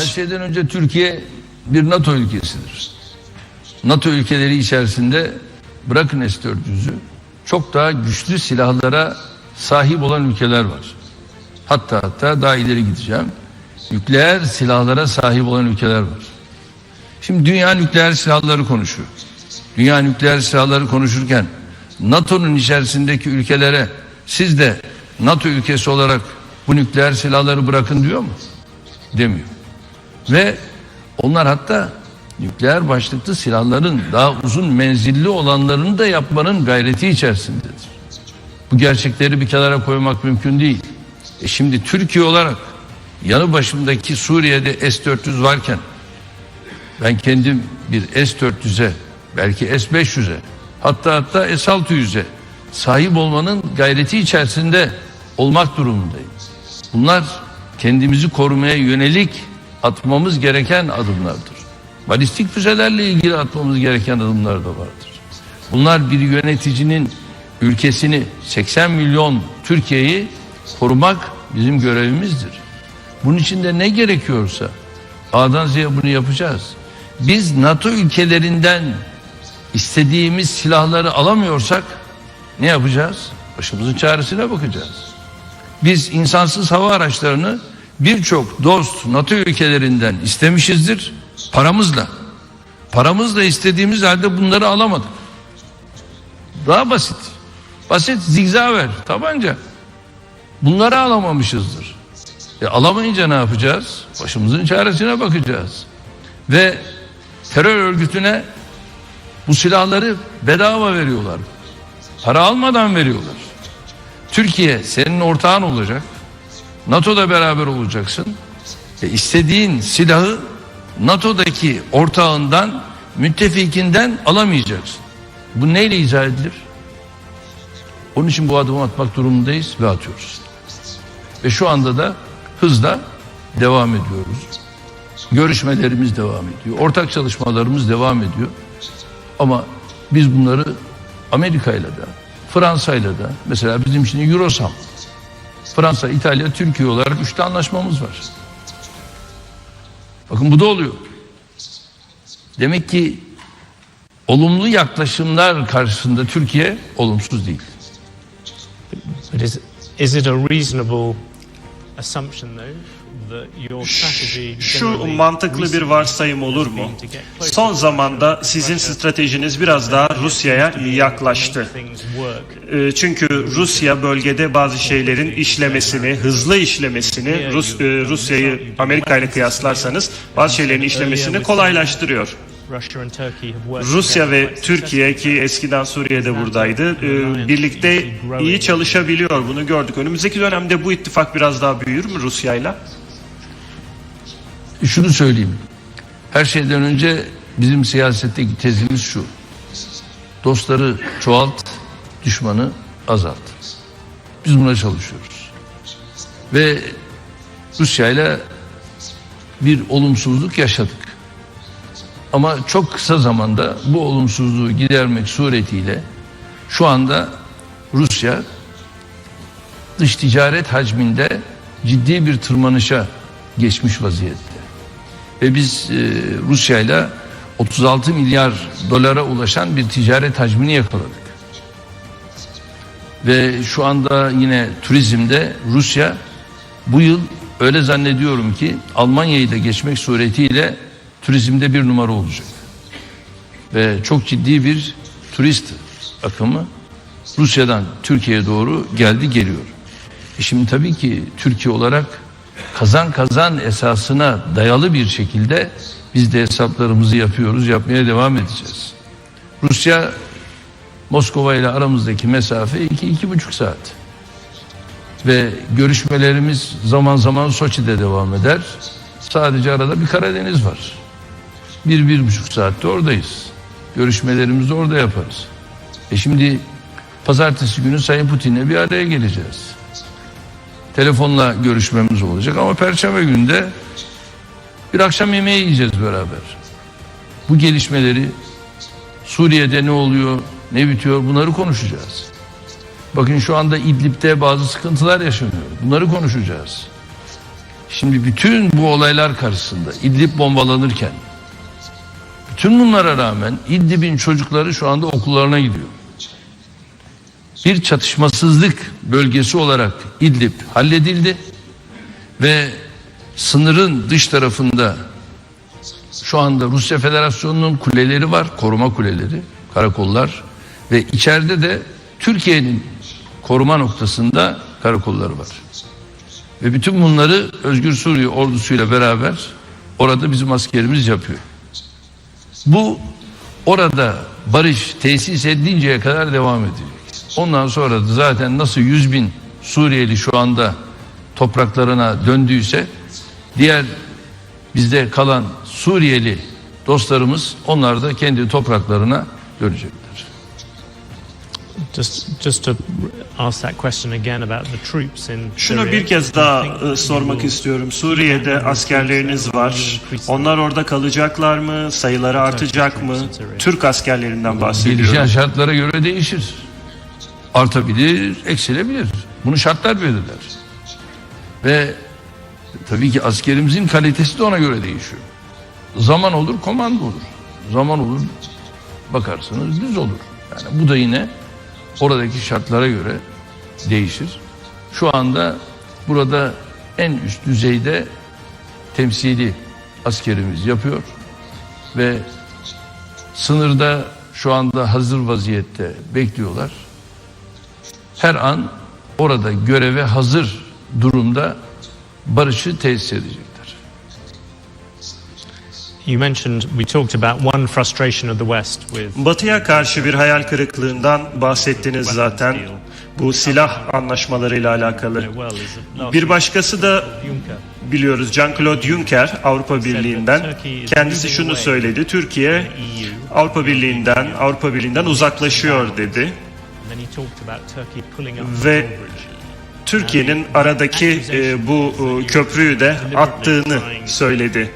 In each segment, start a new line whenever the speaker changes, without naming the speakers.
Her şeyden önce Türkiye bir NATO ülkesidir. NATO ülkeleri içerisinde bırakın S-400'ü çok daha güçlü silahlara sahip olan ülkeler var. Hatta hatta daha ileri gideceğim. Nükleer silahlara sahip olan ülkeler var. Şimdi dünya nükleer silahları konuşuyor. Dünya nükleer silahları konuşurken NATO'nun içerisindeki ülkelere siz de NATO ülkesi olarak bu nükleer silahları bırakın diyor mu? Demiyor. Ve onlar hatta nükleer başlıklı silahların daha uzun menzilli olanlarını da yapmanın gayreti içerisindedir. Bu gerçekleri bir kenara koymak mümkün değil. E şimdi Türkiye olarak yanı başımdaki Suriye'de S-400 varken ben kendim bir S-400'e belki S-500'e hatta hatta S-600'e sahip olmanın gayreti içerisinde olmak durumundayım. Bunlar kendimizi korumaya yönelik atmamız gereken adımlardır. Balistik füzelerle ilgili atmamız gereken adımlar da vardır. Bunlar bir yöneticinin ülkesini 80 milyon Türkiye'yi korumak bizim görevimizdir. Bunun için de ne gerekiyorsa A'dan Z'ye bunu yapacağız. Biz NATO ülkelerinden istediğimiz silahları alamıyorsak ne yapacağız? Başımızın çaresine bakacağız. Biz insansız hava araçlarını birçok dost NATO ülkelerinden istemişizdir paramızla. Paramızla istediğimiz halde bunları alamadık. Daha basit. Basit zigzag tabanca. Bunları alamamışızdır. E alamayınca ne yapacağız? Başımızın çaresine bakacağız. Ve terör örgütüne bu silahları bedava veriyorlar. Para almadan veriyorlar. Türkiye senin ortağın olacak. NATO'da beraber olacaksın. E istediğin silahı NATO'daki ortağından, müttefikinden alamayacaksın. Bu neyle izah edilir? Onun için bu adımı atmak durumundayız ve atıyoruz. Ve şu anda da hızla devam ediyoruz. Görüşmelerimiz devam ediyor. Ortak çalışmalarımız devam ediyor. Ama biz bunları Amerika'yla da, Fransa'yla da mesela bizim için Eurosam, Fransa, İtalya, Türkiye olarak üçlü anlaşmamız var. Bakın bu da oluyor. Demek ki olumlu yaklaşımlar karşısında Türkiye olumsuz değil.
İs, is it a reasonable
Şu mantıklı bir varsayım olur mu? Son zamanda sizin stratejiniz biraz daha Rusya'ya yaklaştı.
things work?
E, Çünkü Rusya bölgede bazı şeylerin işlemesini, hızlı işlemesini, Rus, e, Rusya'yı Amerika ile kıyaslarsanız bazı şeylerin işlemesini kolaylaştırıyor.
Russia and Turkey have worked
Rusya
together
ve Türkiye ki eskiden Suriye'de buradaydı, e, birlikte iyi çalışabiliyor. Bunu gördük. Önümüzdeki dönemde bu ittifak biraz daha büyür mü Rusya'yla?
Şunu söyleyeyim. Her şeyden önce bizim siyasetteki tezimiz şu. Dostları çoğalt, düşmanı azalt. Biz buna çalışıyoruz. Ve Rusya ile bir olumsuzluk yaşadık. Ama çok kısa zamanda bu olumsuzluğu gidermek suretiyle şu anda Rusya dış ticaret hacminde ciddi bir tırmanışa geçmiş vaziyette. Ve biz e, Rusya ile 36 milyar dolara ulaşan bir ticaret hacmini yakaladık. Ve şu anda yine turizmde Rusya bu yıl öyle zannediyorum ki Almanya'yı da geçmek suretiyle turizmde bir numara olacak. Ve çok ciddi bir turist akımı Rusya'dan Türkiye'ye doğru geldi geliyor. E şimdi tabii ki Türkiye olarak kazan kazan esasına dayalı bir şekilde biz de hesaplarımızı yapıyoruz, yapmaya devam edeceğiz. Rusya Moskova ile aramızdaki mesafe iki, iki buçuk saat. Ve görüşmelerimiz zaman zaman Soçi'de devam eder. Sadece arada bir Karadeniz var. Bir, bir buçuk saatte oradayız. Görüşmelerimizi orada yaparız. E şimdi pazartesi günü Sayın Putin'le bir araya geleceğiz. Telefonla görüşmemiz olacak ama perşembe günde bir akşam yemeği yiyeceğiz beraber. Bu gelişmeleri Suriye'de ne oluyor, ne bitiyor bunları konuşacağız. Bakın şu anda İdlib'de bazı sıkıntılar yaşanıyor. Bunları konuşacağız. Şimdi bütün bu olaylar karşısında İdlib bombalanırken bütün bunlara rağmen İdlib'in çocukları şu anda okullarına gidiyor. Bir çatışmasızlık bölgesi olarak İdlib halledildi ve sınırın dış tarafında şu anda Rusya Federasyonu'nun kuleleri var, koruma kuleleri, karakollar ve içeride de Türkiye'nin koruma noktasında karakolları var. Ve bütün bunları Özgür Suriye ordusuyla beraber orada bizim askerimiz yapıyor. Bu orada barış tesis edinceye kadar devam edecek. Ondan sonra da zaten nasıl 100 bin Suriyeli şu anda topraklarına döndüyse diğer bizde kalan Suriyeli dostlarımız onlar da kendi topraklarına dönecekler.
Just, just to ask that question again about the troops in
Şunu bir kez daha e, sormak istiyorum. Suriye'de askerleriniz var. Onlar orada kalacaklar mı? Sayıları artacak mı? Türk askerlerinden bahsediyorum.
Gelişen şartlara göre değişir. Artabilir, eksilebilir. Bunu şartlar belirler. Ve tabii ki askerimizin kalitesi de ona göre değişiyor. Zaman olur, komando olur. Zaman olur, bakarsanız düz olur. Yani bu da yine oradaki şartlara göre değişir. Şu anda burada en üst düzeyde temsili askerimiz yapıyor ve sınırda şu anda hazır vaziyette bekliyorlar. Her an orada göreve hazır durumda barışı tesis edecekler.
You mentioned we talked about one frustration of the West with
Batı'ya karşı bir hayal kırıklığından bahsettiniz zaten. Bu silah anlaşmalarıyla alakalı. Bir başkası da biliyoruz Jean-Claude Juncker Avrupa Birliği'nden kendisi şunu söyledi. Türkiye Avrupa Birliği'nden Avrupa Birliği'nden uzaklaşıyor dedi. Ve. Türkiye'nin aradaki e, bu e, köprüyü de attığını söyledi.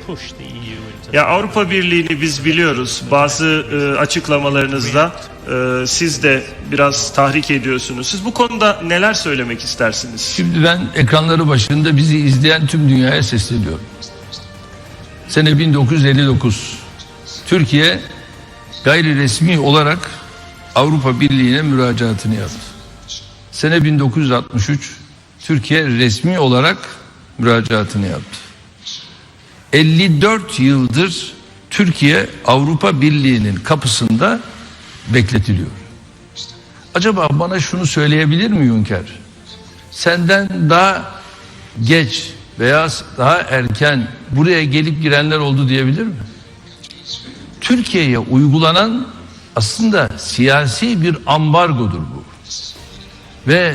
Ya Avrupa Birliği'ni biz biliyoruz. Bazı e, açıklamalarınızda e, siz de biraz tahrik ediyorsunuz. Siz bu konuda neler söylemek istersiniz?
Şimdi ben ekranları başında bizi izleyen tüm dünyaya sesleniyorum. Sene 1959 Türkiye gayri resmi olarak Avrupa Birliği'ne müracaatını yaptı. Sene 1963 Türkiye resmi olarak müracaatını yaptı. 54 yıldır Türkiye Avrupa Birliği'nin kapısında bekletiliyor. Acaba bana şunu söyleyebilir mi Juncker? Senden daha geç veya daha erken buraya gelip girenler oldu diyebilir mi? Türkiye'ye uygulanan aslında siyasi bir ambargodur bu. Ve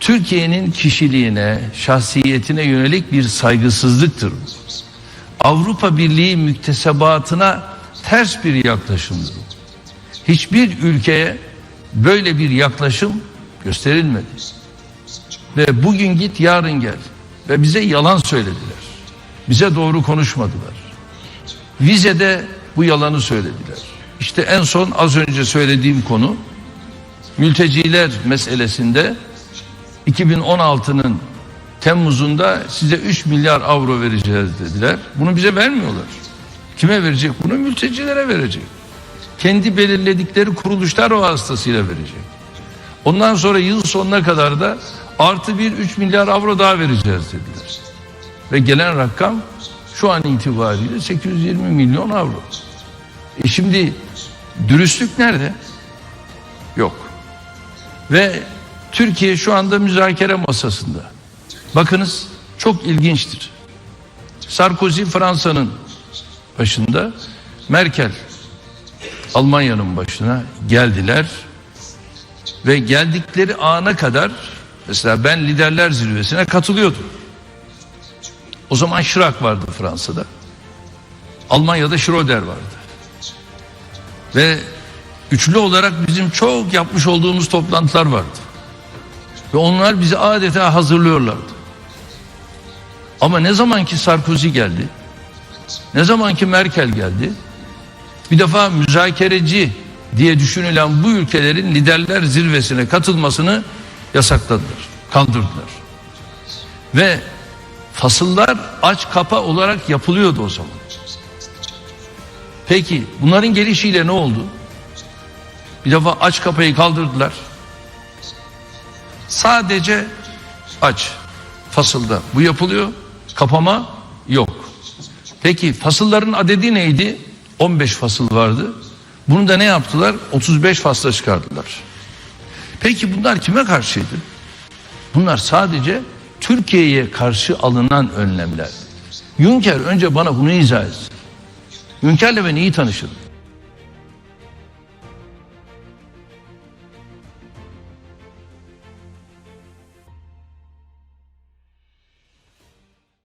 Türkiye'nin kişiliğine, şahsiyetine yönelik bir saygısızlıktır bu. Avrupa Birliği müktesebatına ters bir yaklaşımdır bu. Hiçbir ülkeye böyle bir yaklaşım gösterilmedi. Ve bugün git yarın gel. Ve bize yalan söylediler. Bize doğru konuşmadılar. Vizede bu yalanı söylediler. İşte en son az önce söylediğim konu mülteciler meselesinde 2016'nın Temmuz'unda size 3 milyar avro vereceğiz dediler. Bunu bize vermiyorlar. Kime verecek bunu? Mültecilere verecek. Kendi belirledikleri kuruluşlar o hastasıyla verecek. Ondan sonra yıl sonuna kadar da artı bir 3 milyar avro daha vereceğiz dediler. Ve gelen rakam şu an itibariyle 820 milyon avro. E şimdi dürüstlük nerede? Yok. Ve Türkiye şu anda müzakere masasında. Bakınız çok ilginçtir. Sarkozy Fransa'nın başında, Merkel Almanya'nın başına geldiler ve geldikleri ana kadar mesela ben liderler zirvesine katılıyordum. O zaman Şirak vardı Fransa'da. Almanya'da Schröder vardı. Ve üçlü olarak bizim çok yapmış olduğumuz toplantılar vardı. Ve onlar bizi adeta hazırlıyorlardı. Ama ne zaman ki Sarkozy geldi, ne zaman ki Merkel geldi, bir defa müzakereci diye düşünülen bu ülkelerin liderler zirvesine katılmasını yasakladılar, kandırdılar. Ve Fasıllar aç kapa olarak yapılıyordu o zaman. Peki bunların gelişiyle ne oldu? Bir defa aç kapayı kaldırdılar. Sadece aç fasılda bu yapılıyor. Kapama yok. Peki fasılların adedi neydi? 15 fasıl vardı. Bunu da ne yaptılar? 35 fasla çıkardılar. Peki bunlar kime karşıydı? Bunlar sadece Türkiye'ye karşı alınan önlemler. Juncker önce bana bunu izah etsin. Junker'le ben iyi tanışırım.